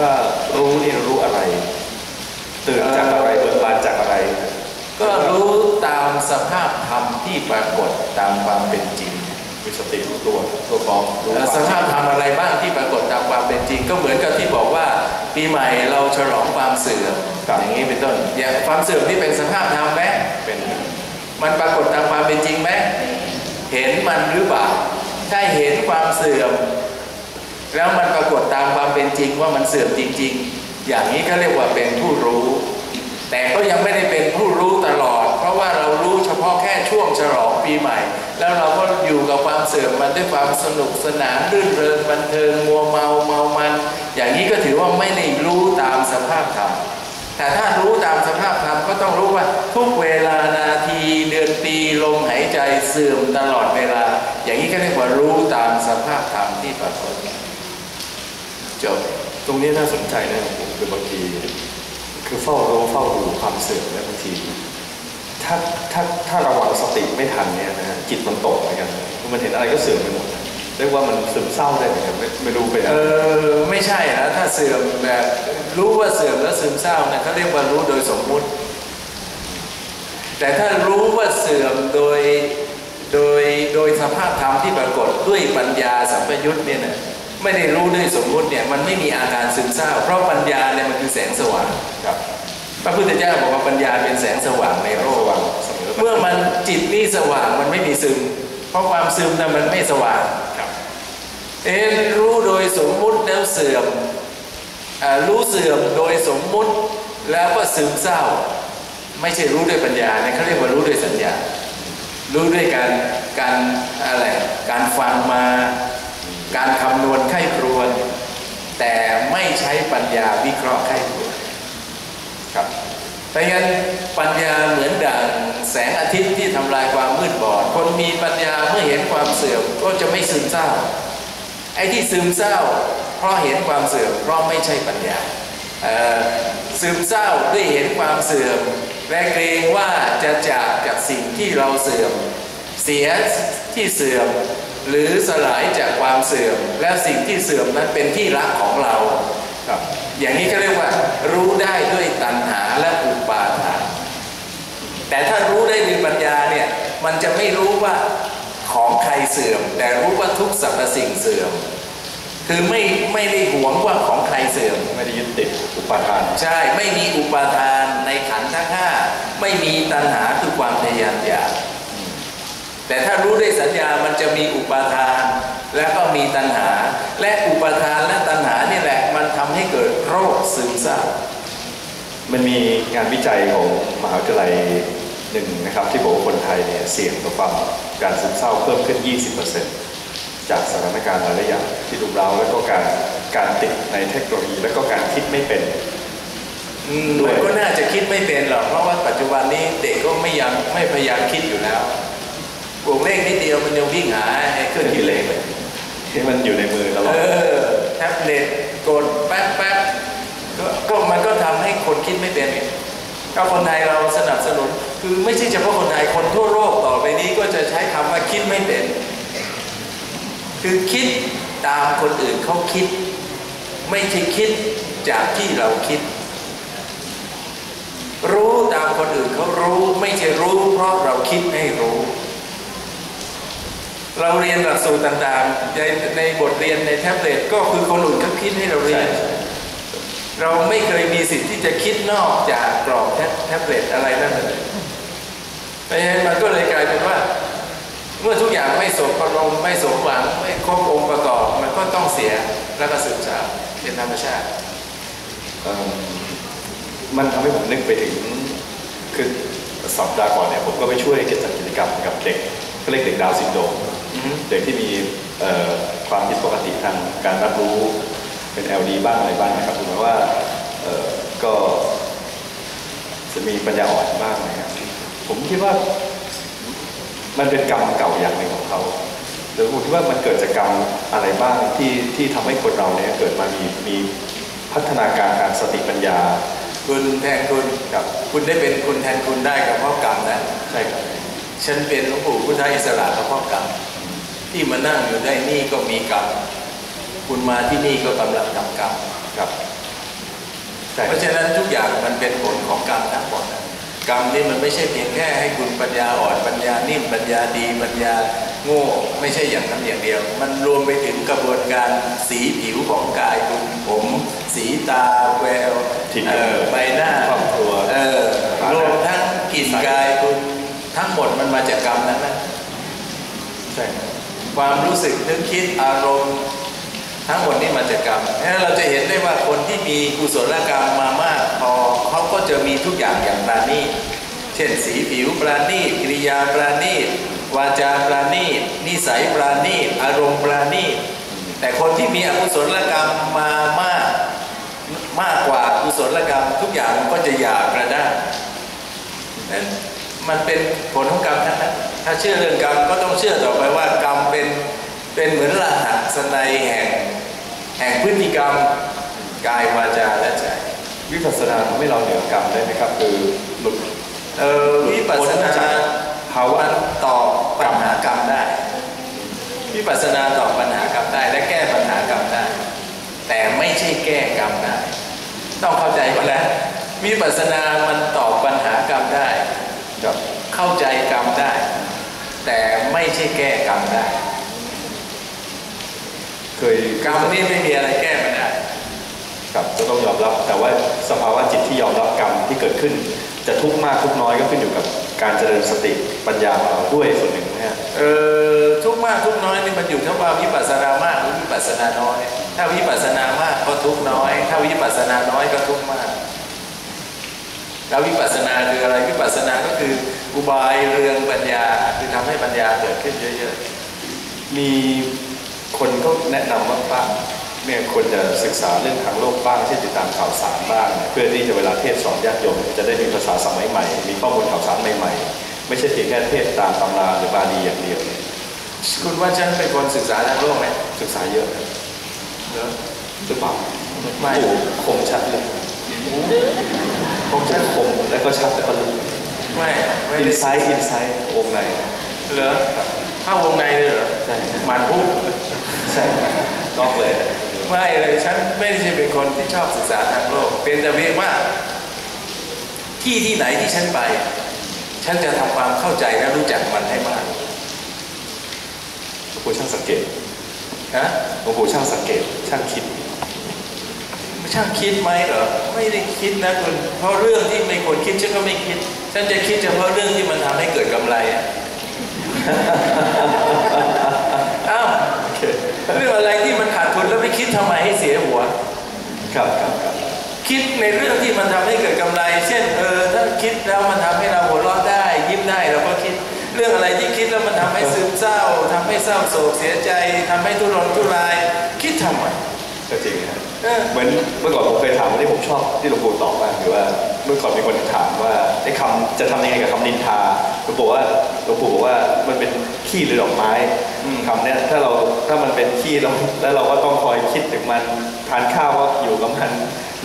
ว่ารู้นี่รู้อะไร ตื่นจากอะไรเบิกบานจากอะไร ก็รู้ตามสภาพธรรมที่ปรากฏตามความเป็นจริงมีสติรู้ตัวตัวพร้อมรู้แล้วสภาพธรรมอะไรบ้างที่ปรากฏตามความเป็นจริง ก็เหมือนกับที่บอกว่าปีใหม่เราฉลองความเสื่อมอย่างนี้เป็นต้นอย่างความเสื่อมที่เป็นสภาพธรรมไหมเป็นมันปรากฏตามความเป็นจริงไหมเห็นมันหรือเปล่าถ้าเห็นความเสื่อม แล้วมันปรากฏตามความเป็นจริงว่ามันเสื่อมจริง ๆ อย่างนี้ก็เรียกว่าเป็นผู้รู้ แต่ก็ยังไม่ได้เป็นผู้รู้ตลอด เพราะว่าเรารู้เฉพาะแค่ช่วงฉลองปีใหม่ แล้วเราก็อยู่กับความเสื่อมมันด้วยความสนุกสนานรื่นเริงบันเทิงมัวเมาเมามัน อย่างนี้ก็ถือว่าไม่ได้รู้ตามสภาพธรรมแต่ถ้ารู้ตามสภาพธรรมก็ต้องรู้ว่าทุกเวลานาทีเดือนปีลมหายใจเสื่อมตลอดเวลา อย่างนี้ก็เรียกว่ารู้ตามสภาพธรรมที่ปรากฏ จบตรงนี้น่าสนใจนะผมคือบางที คือเฝ้ารู้เฝ้าดูความเสื่อมนี่ยบางที ถ้าถ้าถ้าระวังสติไม่ทันเนี่ยนะฮะจิตมันตกเหมือนกันมันเห็นอะไรก็เสื่อมไปหมดเรียกว่ามันซึมเศร้าได้เหมือนกันไม่ไม่รู้เป็นะเออไม่ใช่นะถ้าเสื่อมแบบรู้ว่าเสื่อมแล้วซึมเศร้านะเขาเรียกว่ารู้โดยสมมุติ แต่ถ้ารู้ว่าเสื่อมโดยโดยโดยสภาพธรรมที่ปรากฏด้วยปัญญาสัมปยุตเนี่ยนะ ไม่ได้รู้ด้วยสมมุติเนี่ยมันไม่มีอาการซึมเศร้า เพราะปัญญาเนี่ยมันคือแสงสว่างครับพระพุทธเจ้าบอกว่าปัญญาเป็นแสงสว่างในโลกระวังเสมอเมื่อมันจิตนี่สว่างมันไม่มีซึม เพราะความซึมนั้นมันไม่สว่างครับเอ๊ะรู้โดยสมมุติแล้วเสื่อมอารู้เสื่อมโดยสมมุติแล้วก็ซึมเศร้า ไม่ใช่รู้ด้วยปัญญานะเขาเรียกว่ารู้ด้วยสัญญา รู้ด้วยการการอะไรการฟังมา การคำนวณไข้ครวน แต่ไม่ใช้ปัญญาวิเคราะห์ไข้ครวนครับเพราะงั้นปัญญาเหมือนดั่งแสงอาทิตย์ที่ทำลายความมืดบอด คนมีปัญญาเมื่อเห็นความเสื่อมก็จะไม่ซึมเศร้า ไอ้ที่ซึมเศร้า เพราะเห็นความเสื่อมเพราะไม่ใช่ปัญญาซึมเศร้าด้วยเห็นความเสื่อมและเกรงว่าจะจากกับสิ่งที่เราเสื่อม เสียที่เสื่อม หรือสลายจากความเสื่อม แล้วสิ่งที่เสื่อมนั้นเป็นที่รักของเราครับอย่างนี้เขาเรียกว่า รู้ได้ด้วยตัณหาและอุปาทานแต่ถ้ารู้ได้ด้วยปัญญาเนี่ยมันจะไม่รู้ว่าของใครเสื่อม แต่รู้ว่าทุกสรรพสิ่งเสื่อม คือไม่ไม่ได้หวงว่าของใครเสื่อมไม่ได้ยึดติดอุปาทาน ใช่ไม่มีอุปาทานในขันธ์ทั้งห้าไม่มีตัณหาคือความทะยานอยาก แต่ถ้ารู้ด้วยสัญญามันจะมีอุปาทาน แล้วก็มีตัณหา และอุปาทานและตัณหานี่แหละ มันทำให้เกิดโรคซึมเศร้ามันมีงานวิจัยของมหาวิทยาลัยหนึ่งนะครับ ที่บอกว่าคนไทยเนี่ยเสี่ยงต่อความการซึมเศร้าเพิ่มขึ้น 20%จากสถานการณ์หลายๆอย่างที่รุมเร้าแล้วก็การการติดในเทคโนโลยี แล้วก็การคิดไม่เป็นอืมมันก็น่าจะคิดไม่เป็นหรอกเพราะว่าปัจจุบันนี้เด็กก็ไม่ยังไม่พยายามคิดอยู่แล้ว บวกเลขนิดเดียวมันยังวิ่งหาไอ้เครื่องคิดเลขเลยที่มันอยู่ในมือตลอเอดอแท็บเล็ตกดแป๊บแป๊บก็ก็มันก็ทำให้คนคิดไม่เป็นไงก็คนไทยเราสนับสนุน คือไม่ใช่เฉพาะคนไทยคนทั่วโลกต่อไปนี้ก็จะใช้คำว่าคิดไม่เป็น คือคิดตามคนอื่นเขาคิด ไม่ใช่คิดจากที่เราคิด รู้ตามคนอื่นเขารู้ ไม่ใช่รู้เพราะเราคิดให้รู้ เราเรียนหลักสูตรต่างๆ ในในบทเรียนในแท็บเล็ตก็คือคนอื่นเขาคิดให้เราเรียน เราไม่เคยมีสิทธิ์ที่จะคิดนอกจากกรอบแท็บแท็บเล็ตอะไรนั่นเลยเพราะฉะนั้นมันก็เลยกลายเป็นว่า เมื่อทุกอย่างไม่สมประลมไม่สมหวังไม่ครบองค์ประกอบมันก็ต้องเสียแล้วก็สึกษาเป็นธรรมชาติเอิ่มมันทำให้ผมนึกไปถึงคือสัปดาห์ก่อนเนี่ยผมก็ไปช่วยกิจกิจกรรมกับเด็กก็เรียกเด็กดาวน์ซินโดรมอือฮึ เด็กที่มีความผิดปกติทางการรับรู้เป็น LD บ้างอะไรบ้างนะครับถึงแม้ว่าก็จะมีปัญญาอ่อนบ้างนะครับ ผมคิดว่ามันเป็นกรรมเก่าอย่างหนึ่งของเขาหรือผมคิดว่ามันเกิดจากกรรมอะไรบ้างที่ที่ทำให้คนเราเนี่ยเกิดมามีมีพัฒนาการทางสติปัญญา คุณแทนคุณครับ คุณได้เป็นคุณแทนคุณได้กับพ่อกรรมนะ ใช่ครับ ฉันเป็นหลวงปู่พุทธอิสระกับพ่อกรรม ที่มานั่งอยู่ได้นี่ก็มีกรรมคุณมาที่นี่ก็กำลังทำกรรมครับเใช่เพราะฉะนั้นทุกอย่างมันเป็นผลของกรรมทั้งหมดนะกรรมนี่มันไม่ใช่เพียงแค่ให้คุณปัญญาอ่อนปัญญานิ่มปัญญาดีปัญญาโง่ไม่ใช่อย่างนั้นอย่างเดียว มันรวมไปถึงกระบวนการสีผิวของกายคุณผม สีตาแววถิ่นเอ่อใบหน้าครอบครัวเออรวมทั้งกลิ่นกายคุณทั้งหมดมันมาจากกรรมนั้นนะใช่ครับ ความรู้สึกนึกคิดอารมณ์ ทั้งหมดนี่มาจากกรรมนั้นเราจะเห็นได้ว่าคนที่มีกุศลกรรมมามากพอเขาก็จะมีทุกอย่างอย่างปราณีตเช่นสีผิวปราณีตกิริยาปราณีตวาจาปราณีตนิสัยปราณีตอารมณ์ปราณีตแต่คนที่มีอกุศลกรรมมามากมากกว่ากุศลกรรม ทุกอย่างมันก็จะหยาบกระด้างนั้นมันเป็นผลของกรรมทั้งนั้น ถ้าเชื่อเรื่องกรรมก็ต้องเชื่อต่อไปว่ากรรมเป็นเป็นเหมือนรหัสในแห่งแห่งพฤติกรรมกายวาจาและใจวิปัสสนาทำให้เราเหนือกรรมได้ไหมครับ คือหลุดเออวิปัสสนาภาวะตอบปัญหากรรมได้ วิปัสสนาตอบปัญหากรรมได้ และแก้ปัญหากรรมได้ แต่ไม่ใช่แก้กรรมได้ ต้องเข้าใจก่อนนะวิปัสสนามันตอบปัญหากรรมได้กับเข้าใจกรรมได้ แต่ไม่ใช่แก้กรรมได้เคยกรรมนี่ไม่มีอะไรแก้มันได้กับจะต้องยอมรับ แต่ว่าสภาวะจิตที่ยอมรับกรรมที่เกิดขึ้น จะทุกข์มากทุกน้อยก็ขึ้นอยู่กับการเจริญสติปัญญาของเราด้วยส่วนหนึ่งนะฮะเออทุกข์มากทุกน้อยนี่มันอยู่ที่ว่าวิปัสสนามากหรือวิปัสสนาน้อย ถ้าวิปัสสนามากก็ทุกข์น้อย ถ้าวิปัสสนาน้อยก็ทุกข์มาก แล้ววิปัสสนาคืออะไรวิปัสสนาก็คืออุบายเรืองปัญญาคือทำให้ปัญญาเกิดขึ้นเยอะมีคนก็แนะนำว่าบ้างเนี่ยควรจะศึกษาเรื่องทางโลกบ้างเช่นติดตามข่าวสารบ้าง เพื่อที่จะเวลาเทศสอนญาติโยมจะได้มีภาษาสมัยใหม่ มีข้อมูลข่าวสารใหม่ๆ ไม่ใช่เพียงแค่เทศตามตำราหรือบาลีอย่างเดียวๆคุณว่าฉันเป็นคนศึกษาทางโลกไหมศึกษาเยอะนะเหรอหรือเปล่าไม่โอ้โหคมชัดเลย ผมฉันคมและก็ชัดแต่ก็ลึกไม่ไม่อินได้ไซต์อินไซต์วงในเหรอเข้าวงในเลยเหรอใช่มันพูดใช่นอกเลยไม่เลยฉันไม่ได้เป็นคนที่ชอบศึกษาทางโลก เป็นแต่เพียงว่า ที่ที่ไหนที่ฉันไป ฉันจะทำความเข้าใจและรู้จักมันให้มากหลวงปู่ช่างสังเกตนะหลวงปู่ช่างสังเกตช่างคิด ช่างคิดไหมเหรอไม่ได้คิดนะคุณเพราะเรื่องที่ไม่ควรคิดฉันก็ไม่คิด ฉันจะคิดเฉพาะเรื่องที่มันทำให้เกิดกำไรอะอ้าวเรื่องอะไรที่มันขาดทุนแล้วไม่คิดทำไมให้เสียหัว ครับครับครับคิดในเรื่องที่มันทำให้เกิดกำไร เช่นเออถ้าคิดแล้วมันทำให้เราหัวเราะได้ ยิ้มได้เราก็คิดเรื่องอะไรที่คิดแล้วมันทำให้ซึมเศร้าทำให้เศร้าโศกเสียใจทำให้ทุรนทุราย คิดทำไมก็จริงนะเออ เหมือนเมื่อก่อนผมเคยถามว่าที่ผมชอบที่หลวงปู่ตอบมากคือว่าเมื่อก่อนมีคนถามว่าไอ้คำจะทำยังไงกับคำนินทาหลวงปู่ว่าหลวงปู่บอกว่ามันเป็นขี้หรือดอกไม้คำเนี้ยถ้าเราถ้ามันเป็นขี้เราแล้วเราก็ต้องคอยคิดถึงมันทานข้าวก็อยู่กับมัน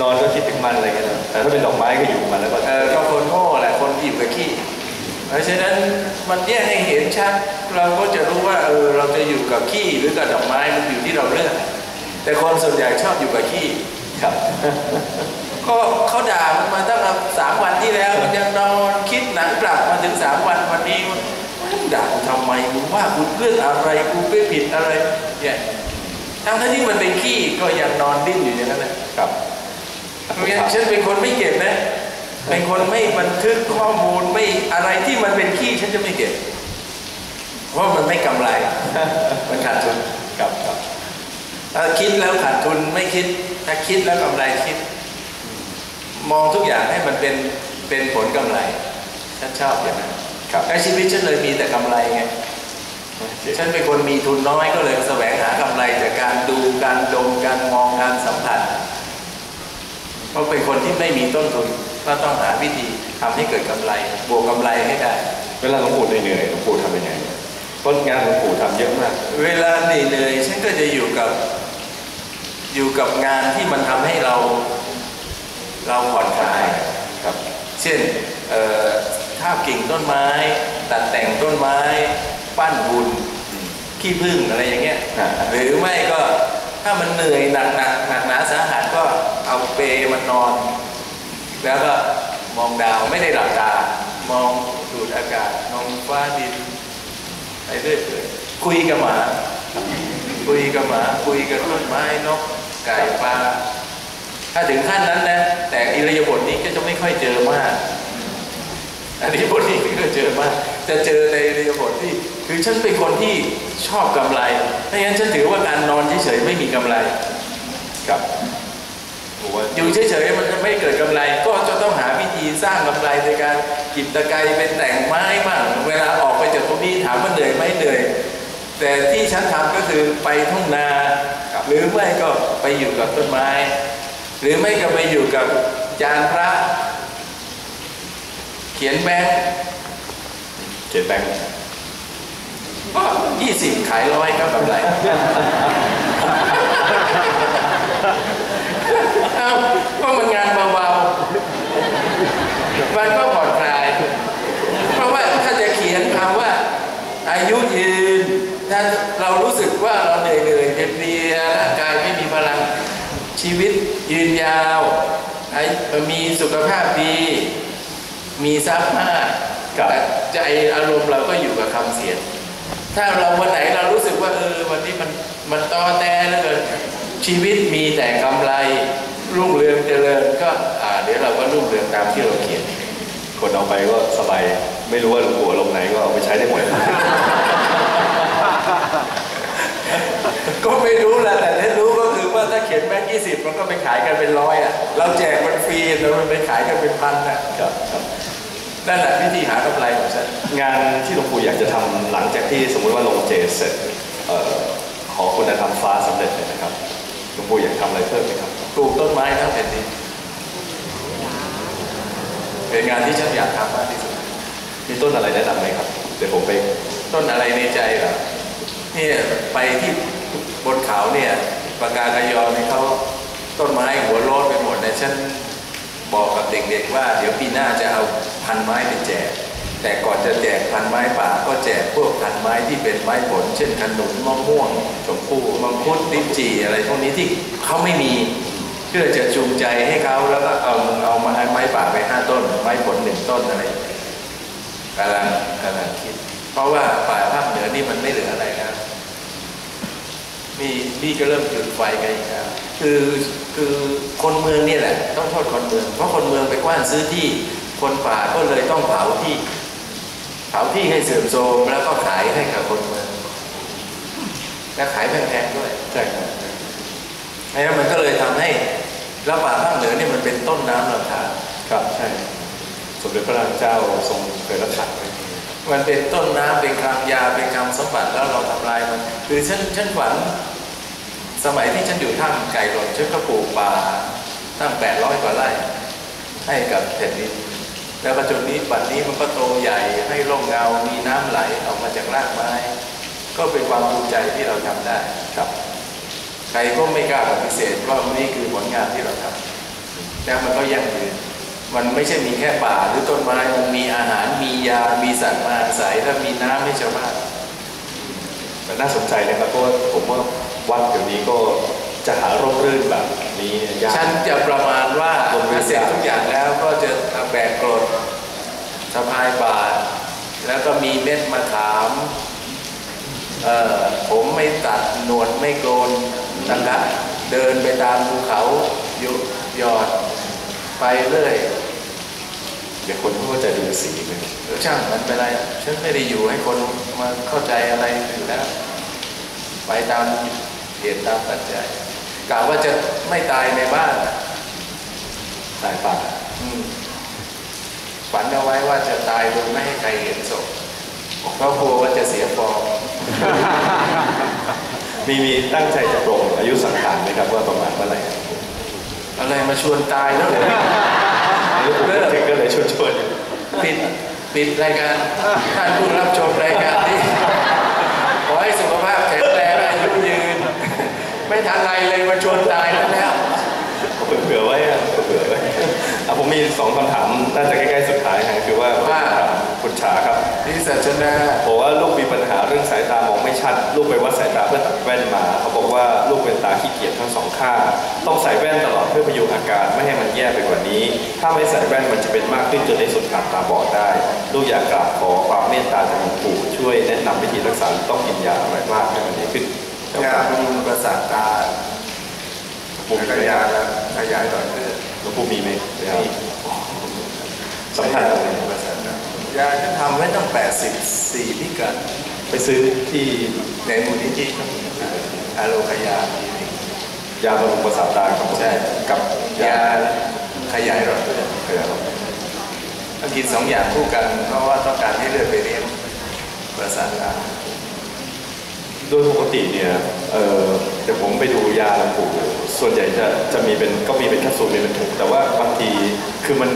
นอนก็คิดถึงมันอะไรเงี้ยนะแต่ถ้าเป็นดอกไม้ก็อยู่กับมันแล้วก็เออก็คนโง่แหละคนที่อยู่กับขี้เพราะฉะนั้นมันแยกให้เห็นชัดเราก็จะรู้ว่าเออเราจะอยู่กับขี้หรือกับดอกไม้มันอยู่ที่เราเลือก แต่คนส่วนใหญ่ชอบอยู่กับขี้ครับ ก็เขาด่ามันมาตั้งแต่สามวันที่แล้วมันยังนอนคิดหนังกลับมาถึงสามวันวันนี้มันด่ากูทำไมกูว่ากูเรื่องอะไรกูไปผิดอะไรเนี่ยทั้งที่มันเป็นขี้ก็ยังนอนดิ้นอยู่อย่างนั้นนะครับเพราะงั้นฉันเป็นคนไม่เก็บนะเป็นคนไม่บันทึกข้อมูลไม่อะไรที่มันเป็นขี้ฉันจะไม่เก็บเพราะมันไม่กำไรมันขาดทุนครับครับ ถ้าคิดแล้วขาดทุนไม่คิด ถ้าคิดแล้วกำไรคิด มองทุกอย่างให้มันเป็นเป็นผลกำไรฉันชอบอย่างนั้นครับแล้วชีวิตฉันเลยมีแต่กำไรไงฉันเป็นคนมีทุนน้อยก็เลยแสวงหากำไรจากการดูการดมการมองการสัมผัสเพราะเป็นคนที่ไม่มีต้นทุนก็ต้องหาวิธีทำให้เกิดกำไร บวกกำไรให้ได้ เวลาหลวงปู่เหนื่อยๆหลวงปู่ทำยังไงเพราะงานหลวงปู่ทำเยอะมาก เวลาเหนื่อยๆฉันก็จะอยู่กับ อยู่กับงานที่มันทำให้เราเราผ่อนคลายครับ เช่นเอ่อทาบกิ่งต้นไม้ ตัดแต่งต้นไม้ ปั้นหุ่นขี้ผึ้งอะไรอย่างเงี้ยอ่าหรือไม่ก็ถ้ามันเหนื่อยหนักหนักหนักหนาสาหัสก็เอาเปรย์มานอน แล้วก็มองดาวไม่ได้หลับตามองดูดอากาศมองฟ้าดินไปเรื่อยเปื่อยคุยกับหมา คุยกับหมา คุยกับต้นไม้นก ไก่ปลาถ้าถึงขั้นนั้นนะ แต่อิริยาบถนี้ก็จะไม่ค่อยเจอมากอันนี้บทนี้ก็เจอมาก จะเจอในอิริยาบถที่ คือฉันเป็นคนที่ชอบกำไรถ้าอย่างนั้นฉันถือว่าการนอนเฉยๆไม่มีกำไรกับอยู่เฉยๆมันจะไม่เกิดกำไร ก็จะต้องหาวิธีสร้างกำไรในการกิบตะไคร้เป็นแต่งไม้บ้างเวลาออกไปจากตรงนี้ถามว่าเหนื่อยไหมเหนื่อย แต่ที่ฉันทำก็คือไปทุ่งนา หรือไม่ก็ไปอยู่กับต้นไม้ หรือไม่ก็ไปอยู่กับจานพระ เขียนแบงค์เขียนแบงค์ก็ยี่สิบขายร้อยก็กำไรเอ้าก็มันงานเบาๆมันก็ผ่อนคลาย เพราะว่าถ้าจะเขียนคำว่า อายุยืน ถ้าเรารู้สึกว่าเราเหนื่อยเหนื่อยเพลียๆร่างกายไม่มีพลัง ชีวิต ยืนยาวไอ้มีสุขภาพดี มีทรัพย์มากกับแต่ใจอารมณ์เราก็อยู่กับคำเสียงถ้าเราวันไหนเรารู้สึกว่าเออวันนี้มันมันตอแตแล้วเกินชีวิตมีแต่กำไรรุ่งเรืองเจริญก็อ่าเดี๋ยวเราก็รุ่งเรืองตามที่เราเขียนคนเอาไปก็สบาย ไม่รู้ว่าหลวงปู่อารมณ์ไหนก็เอาไปใช้ได้หมด ก็ไม่รู้แหละแต่ที่รู้ก็คือว่าถ้าเขียนแบงค์ยี่สิบมันก็ไปขายกันเป็นร้อยอะ เราแจกมันฟรีแล้วมันไปขายกันเป็นพันอะครับครับนั่นแหละวิธีหากำไรของฉันงานที่หลวงปู่อยากจะทำหลังจากที่สมมุติว่าลงเจเสร็จเอ่อขอคุณธรรมฟ้าสำเร็จเลยนะครับหลวงปู่อยากทำอะไรเพิ่มไหมครับปลูกต้นไม้ทั้งแผ่นดินเป็นงานที่ฉันอยากทำมากที่สุดมีต้นอะไรแนะนำไหมครับ เดี๋ยวผมไปต้นอะไรในใจเหรอเนี่ไปที่บนเขาเนี่ยปากากยอนี่เขาต้นไม้หัวโลดไปหมดนี่ยฉันบอกกับเด็กๆว่า เดี๋ยวปีหน้าจะเอาพันไม้ไปแจก แต่ก่อนจะแจกพันไม้ป่าก็แจกพวกพันไม้ที่เป็นไม้ผล เช่นขนุนมะม่วงชมพู่มังคุดลิ้นจี่อะไรพวกนี้ที่เขาไม่มีเพื่อจะจูงใจให้เขาแล้วก็เอาเอาไม้ไม้ป่าไปห้าต้น ไม้ผลหนึ่งต้นอะไรกำลังกำลังคิด เพราะว่าป่าภาคเหนือนี่มันไม่เหลืออะไรแล้ว นี่นี่ก็เริ่มจุดไฟกันอีกแล้วคือคือคนเมืองนี่แหละ ต้องโทษคนเมือง เพราะคนเมืองไปกว้านซื้อที่คนป่าก็เลยต้องเผาที่เผาที่ให้เสื่อมโทรมแล้วก็ขายให้กับคนเมืองและขายแพงๆด้วยใช่ครับแล้วมันก็เลยทำให้แล้วป่าภาคเหนือนี่มันเป็นต้นน้ำลำธารครับใช่สมเด็จพระนางเจ้าทรงเคยรักษาไว้ มันเป็นต้นน้ำเป็นคำยาเป็นคำสมบัติแล้วเราทำลายมันคือฉันฉันฝันสมัยที่ฉันอยู่ถ้ำไก่หล่นฉันก็ปลูกป่าตั้งแปดร้อยกว่าไร่ให้กับแผ่นดินแล้วปัจจุบันนี้ปัจจุบันนี้มันก็โตใหญ่ให้ร่มเงา มีน้ำไหลออกมาจากรากไม้ ก็เป็นความภูมิใจที่เราทำได้ครับ ใครก็ไม่กล้าปฏิเสธว่านี่คือผลงานที่เราทำแล้วมันก็ยั่งยืน มันไม่ใช่มีแค่ป่าหรือต้นไม้มันมีอาหารมียา มีสัตว์มาอาศัยและมีน้ำให้ชาวบ้านแต่น่าสนใจนะครับเพราะว่าผมว่าวัดเดี๋ยวนี้ก็จะหาร่มรื่นแบบนี้ยากฉันจะประมาณว่าถ้าเสร็จทุกอย่างแล้วก็จะแบกกรดสะพายบาตรแล้วก็มีเม็ดมะขามเอ่อผมไม่ตัดหนวดไม่โกนนะครับเดินไปตามภูเขายุยอด ไปเรื่อย เดี๋ยวคนเขาก็จะดูสีเลยเออช่างมันไปไรฉันไม่ได้อยู่ให้คนมาเข้าใจอะไรอยู่แล้ว ไปตามเหตุตามปัจจัยกล่าวว่าจะไม่ตายในบ้านสายป่าอืมฝันเอาไว้ว่าจะตายโดยไม่ให้ใครเห็นศพเพราะกลัวว่าจะเสียฟอร์มมีมีตั้งใจจะปรงอายุสังขารไหมครับว่าประมาณเมื่อไหร่อะไรมาชวนตายแล้วเลยอายุผมก็ ถึงก็เลยชวนชวนปิดปิดรายการท่านผู้รับชมรายการนี้ขอให้สุขภาพแข็งแรงอายุยืน ไม่ทันไรเลยมาชวนตายแล้วแล้วเผื่อไว้เผื่อไว้ผมมีสองคำถามน่าจะใกล้ๆสุดท้ายนะคือว่าว่า คคุณชาครับนี่สัชนาบอกว่าลูกมีปัญหาเรื่องสายตามองไม่ชัด ลูกไปวัดสายตาเพื่อตัดแว่นมา เขาบอกว่าลูกเป็นตาขี้เกียจทั้งสองข้างต้องใส่แว่นตลอดเพื่อพยุงอาการไม่ให้มันแย่ไปกว่านี้ ถ้าไม่ใส่แว่นมันจะเป็นมากขึ้นจนในสุดขาดตาบอดได้ ลูกอยากกราบขอความเมตตาจากหลวงปู่ช่วยแนะนำวิธีรักษาต้องกินยาอะไรบ้างให้มันดีขึ้นยาบำรุงประสาทตาหลวงแล้วปู่ก็มีไหมยาแล้วขยายหลอดเลือดหลวงปู่มีไหมนี่สำคัญอะไรประสาท ตายาจะทำไว้ตั้ง 84 พิกัด ไปซื้อที่ในมูลนิธิครับอาโลคยาคลินิกยาบำรุงประสาทตาครับผมใช่กับยายาขยายหลอดเลือดเออครับต้องกินสองอย่างคู่กัน เพราะว่าต้องการให้เลือดไปเลี้ยงประสาทตาโดยปกติเนี่ยเออเดี๋ยวผมไปดูยาหลวงปู่ส่วนใหญ่จะจะมีเป็นก็มีเป็นแคปซูลมีเป็นถุงแต่ว่าบางทีคือมัน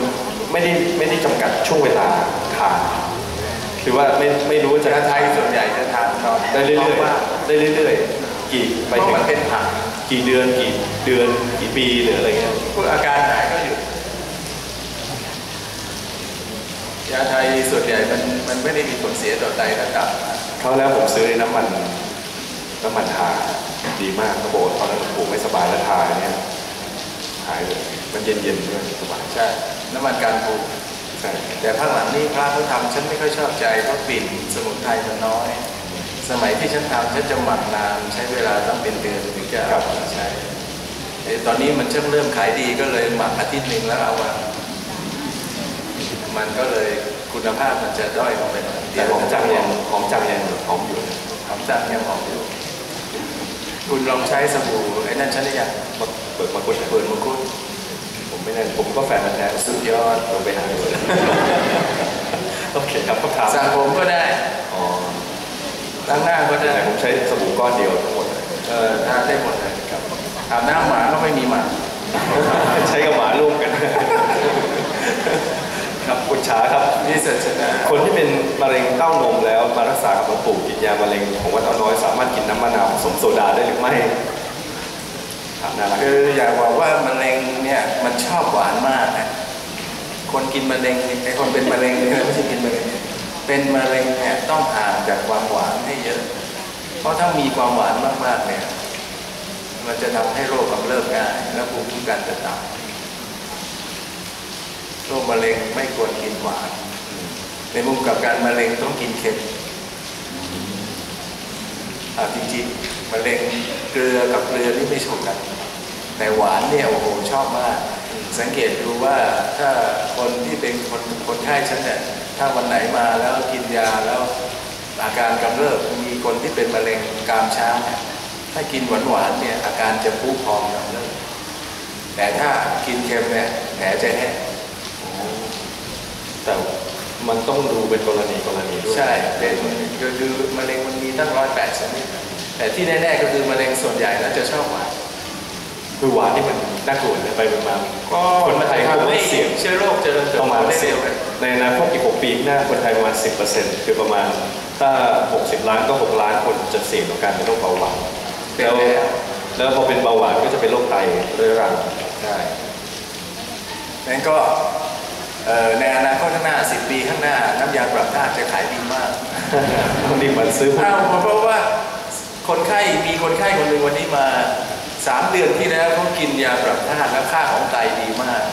ไม่ได้ไม่ได้จำกัดช่วงเวลา ทานคือว่าไม่ไม่รู้ว่าจะยาไทยส่วนใหญ่จะทานตอนได้เรื่อยว่าๆได้เรื่อยๆกี่ไปเพราะถึงมันเป็นผักกี่เดือนกี่เดือนกี่ปีหรืออะไรเงี้ยพวกอาการหายก็หยุดยาไทยส่วนใหญ่มันมันไม่ได้มีผลเสียต่อไตและตับคราวแล้วผมซื้อน้ำมันน้ำมันทาดีมากเขาบอกว่าตอนนั้นหลวงปู่ไม่สบายแล้วทาเนี่ยหายเลยมันเย็นๆด้วยสบายใช่น้ำมันการปรุงใช่ แต่ภาคหลังนี่พระเขาทำฉันไม่ค่อยชอบใจเพราะกลิ่นสมุนไพรมันน้อย สมัยที่ฉันทำฉันจะหมักนานใช้เวลาต้องเป็นเดือนถึงจะเอามาใช้แต่ตอนนี้มันเริ่มเริ่มขายดีก็เลยหมักอาทิตย์หนึ่งแล้วเอามามันก็เลยคุณภาพมันจะด้อยลงไปหน่อยแต่ของจังยังของจังยังหอมอยู่หอมจังยังหอมอยู่ คุณลองใช้สบู่ไอ้นั่นฉันได้ยังมาเปิดมาคุยเปิดมังคุด ผมไม่แน่ผมก็แฟนมันธุ์แท้สุดยอดลงไปหาดูโอเคครับคำถามสระผมก็ได้อ๋อล้างหน้าก็ได้แต่ผมใช้สบู่ก้อนเดียวทั้งหมดเลยเออทานได้หมดเลยครับอาบน้ำหมาก็ไม่มีหมาใช้กับหมาร่วมกัน ครับคุณช้าครับนี่สัจนาคนที่เป็นมะเร็งเต้านมแล้วมารักษากับหลวงปู่กินยามะเร็งของวัดเอาน้อยสามารถกินน้ำมะนาวผสมโซดาได้หรือไม่ถามน่ารัก คืออยากบอกว่ามะเร็งเนี่ยมันชอบหวานมากนะคนกินมะเร็งไอ้คนเป็นมะเร็งเนี่ยไม่ใช่กินมะเร็งเป็นมะเร็งเนี่ยต้องห่างจากความหวานให้เยอะ เพราะถ้ามีความหวานมากๆเนี่ยมันจะทำให้โรคกำเริบง่ายและภูมิคุ้มกันจะต่ำโรคมะเร็งไม่ควรกินหวาน ในมุมกับการมะเร็งต้องกินเค็มอ่าจริงๆ มะเร็งเกลือกับเกลือนี่ไม่ชนกันแต่หวานเนี่ยโอ้โหชอบมาก สังเกตดูว่าถ้าคนที่เป็นคนคนไข้ฉันเนี่ยถ้าวันไหนมาแล้วกินยาแล้วอาการกำเริบมีคนที่เป็นมะเร็งกรามช้างเนี่ยถ้ากินหวานหวานๆเนี่ยอาการจะพุพองกำเริบแต่ถ้ากินเค็มเนี่ยแผลจะแห้งแต่มันต้องดูเป็นกรณีกรณีด้วย ใช่เป็นก็คือมะเร็งมันมีตั้งร้อยแปดชนิด แต่ที่แน่ๆก็คือมะเร็งส่วนใหญ่แล้วจะชอบหวานคือหวานที่มันน่ากลัวเนี่ยไปมาก็คนไทยทำคงให้ไม่เสี่ยงเชื้อโรคเจริญเติบประโตมาณได้สิเร็บวกันในอนาคตอีก6ปีข้างหน้าคนไทยประมาณ 10%คือประมาณถ้า 60 ล้านก็ 6 ล้านคนจะเสี่ยงต่อการเป็นโรคเบาหวานเป็นแล้วแล้วแล้วพอเป็นเบาหวานก็จะเป็นโรคไตเรื้อรังใช่นั้นก็เอ่อในอนาคตข้างหน้า 10 ปีข้างหน้า น้ำยาปรับธาตุจะขายดีมากคนนี้มันซื้อหุ้นอ้าวเพราะว่า คนไข้มีคนไข้คนหนึ่งวันนี้มา3เดือนที่แล้วเขากินยาปรับธาตุแล้วค่าของไตดีมาก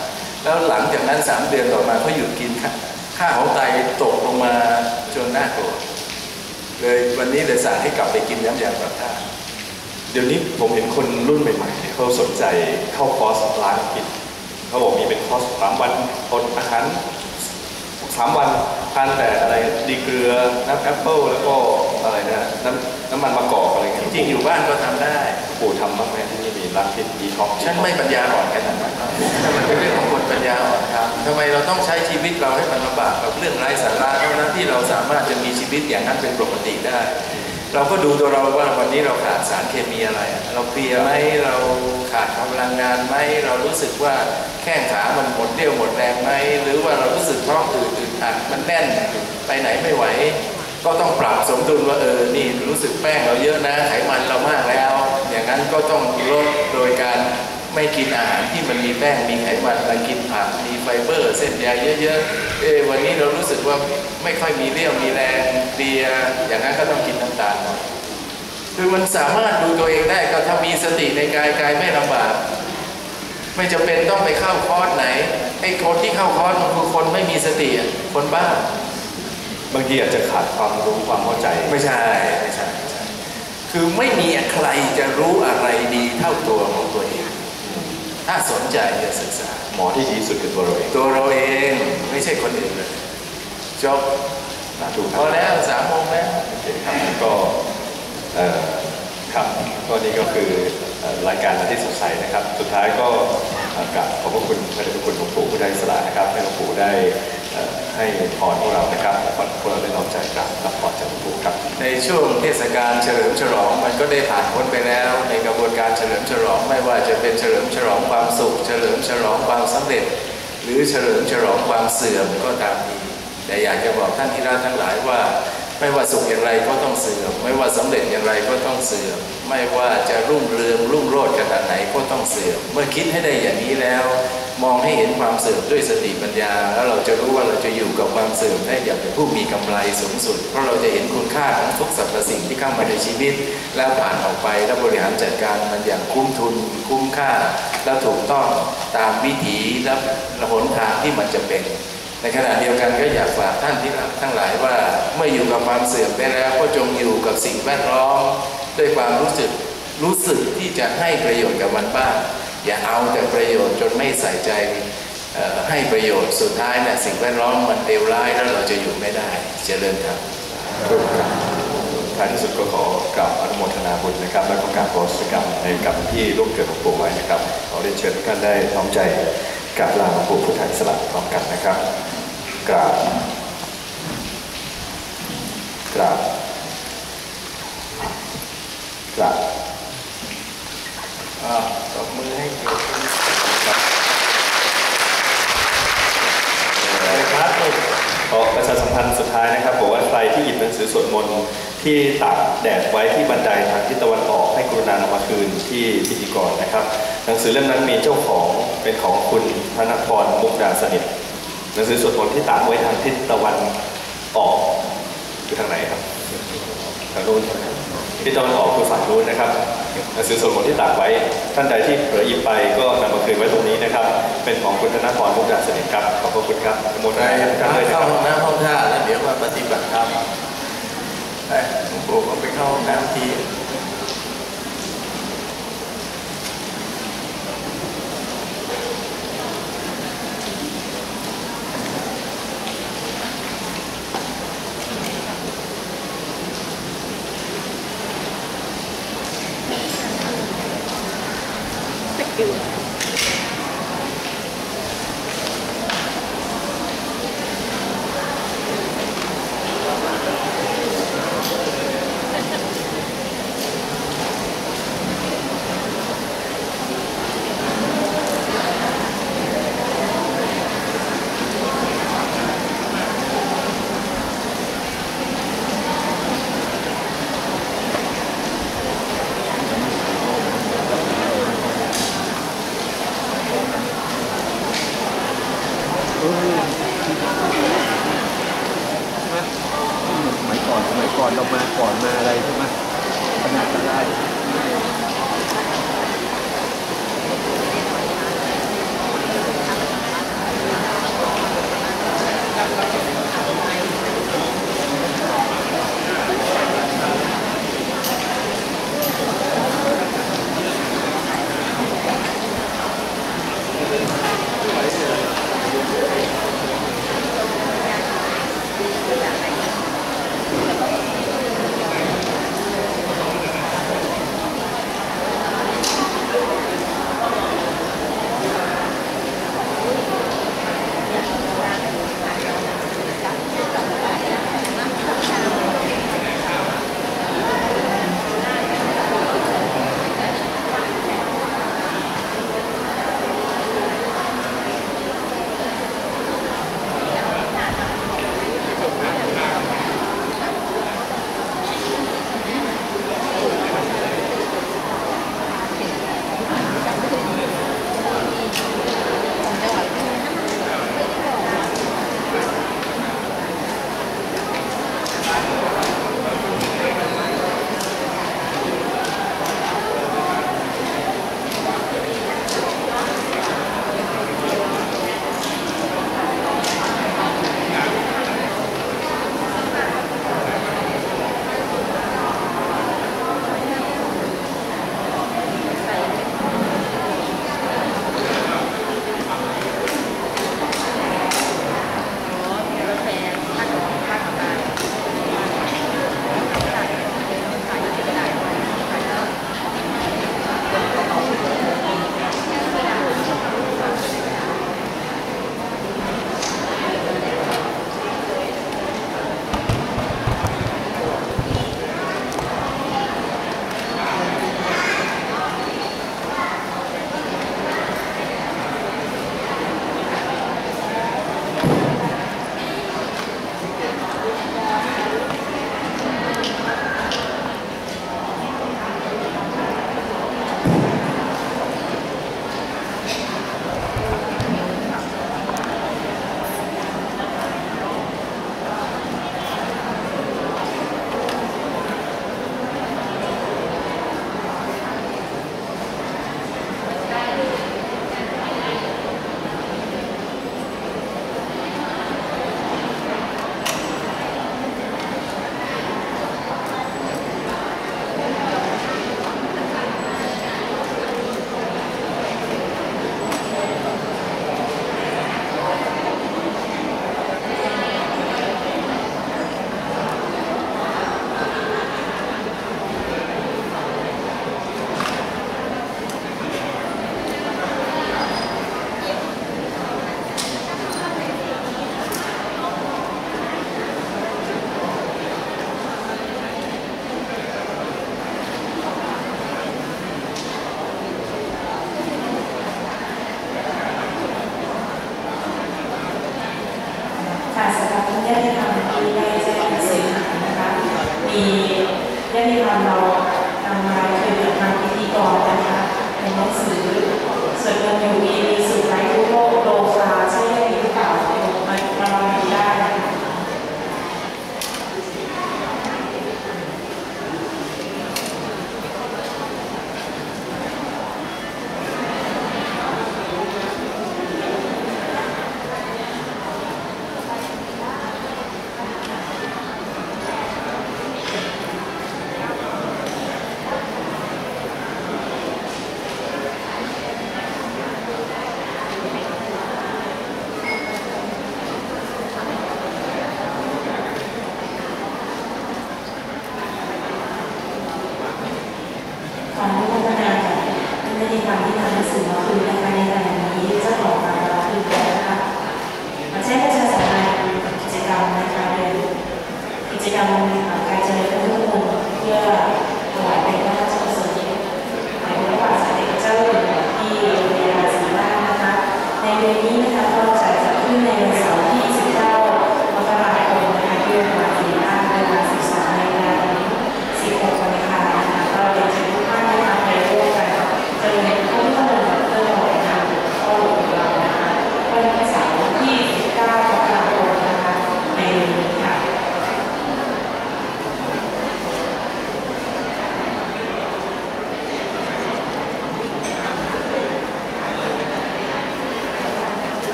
แล้วหลังจากนั้น3เดือนต่อมาเขาหยุดกินค่ะค่าของไตตกลงมาจนน่ากลัวเลยวันนี้เลยสั่งให้กลับไปกินน้ำยาปรับธาตุเดี๋ยวนี้ผมเห็นคนรุ่นใหม่ๆเนี่ยเขาสนใจเข้าคอร์สล้างพิษเขาบอกมีเป็นคอร์สสามวันอดอาหาร สามวันทานแต่อะไรดีเกลือน้ำแอปเปิลแล้วก็อะไรนะน้ำน้ำมันมะกอกอะไรเงี้ยจริงๆอยู่บ้านก็ทำได้ปู่ทำบ้างไหมที่นี่มีล้างพิษดีท็อกซ์ฉันไม่ปัญญาอ่อนขนาดนั้นนะถ้ามันเป็นเรื่องของคนปัญญาอ่อนครับทำไมเราต้องใช้ชีวิตเราให้มันลำบากกับเรื่องไร้สาระเท่านั้นที่เราสามารถจะมีชีวิตอย่างนั้นเป็นปกติได้ เราก็ดูตัวเราว่าวันนี้เราขาดสารเคมีอะไร เราเพลียไหมเราขาดพลังงานไหมเรารู้สึกว่าแข้งขามันหมดเรี่ยวหมดแรงไหมหรือว่าเรารู้สึกท้องอืดอึดอัด มันแน่นไปไหนไม่ไหว ก็ต้องปรับสมดุลว่าเออนี่รู้สึกแป้งเราเยอะนะไขมันเรามากแล้ว อย่างนั้นก็ต้องลดโดยการไม่กินอาหารที่มันมีแป้งมีไขมันมากินผักมีไฟเบอร์ เส้นใยเยอะๆเอะวันนี้เรารู้สึกว่าไม่ค่อยมีเรี่ยวมีแรงเพลียอย่างนั้นก็ต้องกินน้ำตาลคือมันสามารถดูตัวเองได้ก็ถ้ามีสติในกายกายไม่ลำบากไม่จำเป็นต้องไปเข้าคอร์สไหน อ้คนที่เข้าคอร์สมันคือคนไม่มีสติอะคนบ้า บางทีอาจจะขาดความรู้ความเข้าใจไม่ใช่ไม่ใช่ไม่ใช่คือไม่มีใครจะรู้อะไรดีเท่าตัวของตัวเองถ้าสนใจจะศึกษา หมอที่ดีที่สุดคือตัวเราเองตัวเราเองไม่ใช่คนอื่นเลยจบสาธุคพรับอแล้วสามโมงแล้วโอเคครับก็เอ่อครับก็นี่ก็คือเอ่อรายการอาทิตย์สดใสนะครับ สุดท้ายก็เอ่อ กราบขอบพระคุณพระเดชพระคุณหลวงปู่ผู้ได้สละนะครับให้หลวงปู่ได้ให้พรพวกเรานะครับและพวกเราได้น้อมใจกราบรับพรจากหลวงปู่ครับ ในช่วงเทศกาลเฉลิมฉลองมันก็ได้ผ่านพ้นไปแล้ว ในกระบวนการเฉลิมฉลองไม่ว่าจะเป็นเฉลิมฉลองความสุข เฉลิมฉลองความสำเร็จ หรือเฉลิมฉลองความเสื่อมก็ตามทีแต่อยากจะบอกท่านที่รักทั้งหลายว่า ไม่ว่าสุขอย่างไรก็ต้องเสื่อม ไม่ว่าสำเร็จอย่างไรก็ต้องเสื่อม ไม่ว่าจะรุ่งเรืองรุ่งโรจน์ขนาดไหนก็ต้องเสื่อม เมื่อคิดให้ได้อย่างนี้แล้ว มองให้เห็นความเสื่อมด้วยสติปัญญา แล้วเราจะรู้ว่าเราจะอยู่กับความเสื่อมได้อย่างเป็นผู้มีกำไรสูงสุด เพราะเราจะเห็นคุณค่าของทุกสรรพสิ่งที่เข้ามาในชีวิต แล้วผ่านออกไปแล้วบริหารจัดการมันอย่างคุ้มทุน คุ้มค่า และถูกต้องตามวิถีและหนทางที่มันจะเป็น ในขณะเดียวกันก็อยากฝากท่านที่รักทั้งหลายว่าเมื่ออยู่กับความเสื่อมไปแล้วก็จงอยู่กับสิ่งแวดล้อมด้วยความรู้สึกรู้สึกที่จะให้ประโยชน์กับมันบ้าง อย่าเอาแต่ประโยชน์จนไม่ใส่ใจให้ประโยชน์สุดท้ายเนี่ยสิ่งแวดล้อมมันเลวร้ายแล้วเราจะอยู่ไม่ได้เจริญครับท้ายที่สุดก็ขอกราบอนุโมทนาบุญนะครับ และก็กราบขอสกรรมในกรรมที่ร่วมเกิดหลวงปู่ไว้นะครับขอเรียนเชิญทุกท่านได้น้อมใจกราบลาหลวงปู่พุทธอิสระพร้อมกันนะครับ กราบกราบกราบตบมือให้เกียรติครับขอประชาสัมพันธ์สุดท้ายนะครับบอกว่าใครที่หยิบหนังสือสวดมนต์ที่ตากแดดไว้ที่บันไดทางทิศตะวันออกให้กรุณานำมาคืนที่พิธีกรนะครับ หนังสือเล่มนั้นมีเจ้าของเป็นของคุณธนพรมุกดาสนิท หนังสือสวดมนต์ที่ตากไว้ทางทิศตะวันออกคือทางไหนครับทางนู้นใช่ไหมครับทิศตะวันออกคือฝั่งนู้นนะครับหนังสือสวดมนต์ที่ตากไว้ท่านใดที่เผลอหยิบไปก็นำมาคืนไว้ตรงนี้นะครับ เป็นของคุณธนพรมุกดาสนิทครับขอบพระคุณครับอนุโมทไปนาทุกท่านเลยนะเข้าครับห้องน้ำห้องท่าแล้วเดี๋ยวมาปฏิบัติธรรมไปหลวงปู่ก็ไปเข้าห้องน้ำที